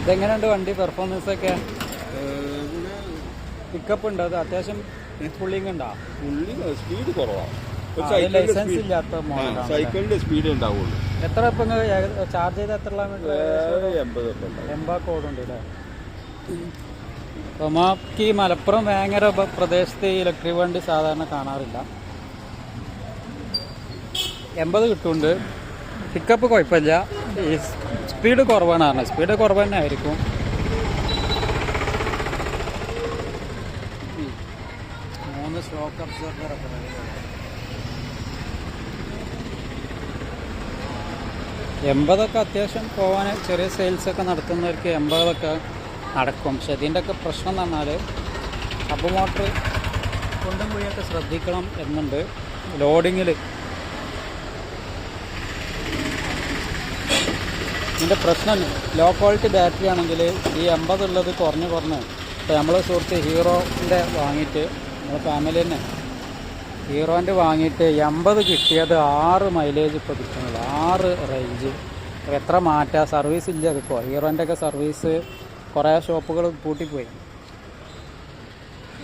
ഇതെങ്ങനെയുണ്ട് വണ്ടി പെർഫോമൻസ് ഒക്കെ? പിക്കപ്പ് ഉണ്ട്? അത് അത്യാവശ്യം പുള്ളിങ് ഉണ്ടോ സ്പീഡ് കുറവാണ് ലൈസൻസ് ഇല്ലാത്ത സൈക്കിളിന്റെ സ്പീഡ് ഉണ്ടാവുള്ളൂ. എത്ര ഇപ്പൊ ചാർജ് ചെയ്ത് എത്ര എൺപത് കോഡ് ഉണ്ട്. അല്ലേ ഈ മലപ്പുറം വേങ്ങര പ്രദേശത്ത് ഈ ഇലക്ട്രിക് വണ്ടി സാധാരണ കാണാറില്ല. എൺപത് കിട്ടുന്നുണ്ട്. പിക്കപ്പ് കുഴപ്പമില്ല. സ്പീഡ് കുറവാണ് പറഞ്ഞത്. സ്പീഡ് കുറവ് തന്നെ ആയിരിക്കും. മൂന്ന് സ്റ്റോക്ക് അബ്സോർബർ എൺപതൊക്കെ അത്യാവശ്യം പോകാൻ ചെറിയ സെയിൽസൊക്കെ നടത്തുന്നവർക്ക് എൺപതൊക്കെ നടക്കും പക്ഷെ ഇതിന്റെ ഒക്കെ പ്രശ്നം എന്ന് പറഞ്ഞാൽ ഹബ് മോട്ടർ കൊണ്ടും കുഴിയൊക്കെ ശ്രദ്ധിക്കണം എന്നുണ്ട്. ലോഡിങ്ങിൽ ഇതിന്റെ പ്രശ്നം ലോ ക്വാളിറ്റി ബാറ്ററി ആണെങ്കിൽ ഈ എൺപതുള്ളത് കുറഞ്ഞ് കുറഞ്ഞ്. ഇപ്പോൾ നമ്മൾ സുഹൃത്ത് ഹീറോന്റെ വാങ്ങിയിട്ട് നമ്മുടെ ഫാമിലി തന്നെ. ഹീറോന്റെ വാങ്ങിയിട്ട് എൺപത് കിട്ടിയത് ആറ് മൈലേജ് ഇപ്പോൾ കിട്ടുന്നുള്ളൂ. ആറ് റേഞ്ച് എത്ര മാറ്റാ? സർവീസ് ഇല്ല അതിപ്പോൾ ഹീറോന്റെ ഒക്കെ സർവീസ് കുറേ ഷോപ്പുകൾ പൂട്ടിപ്പോയി.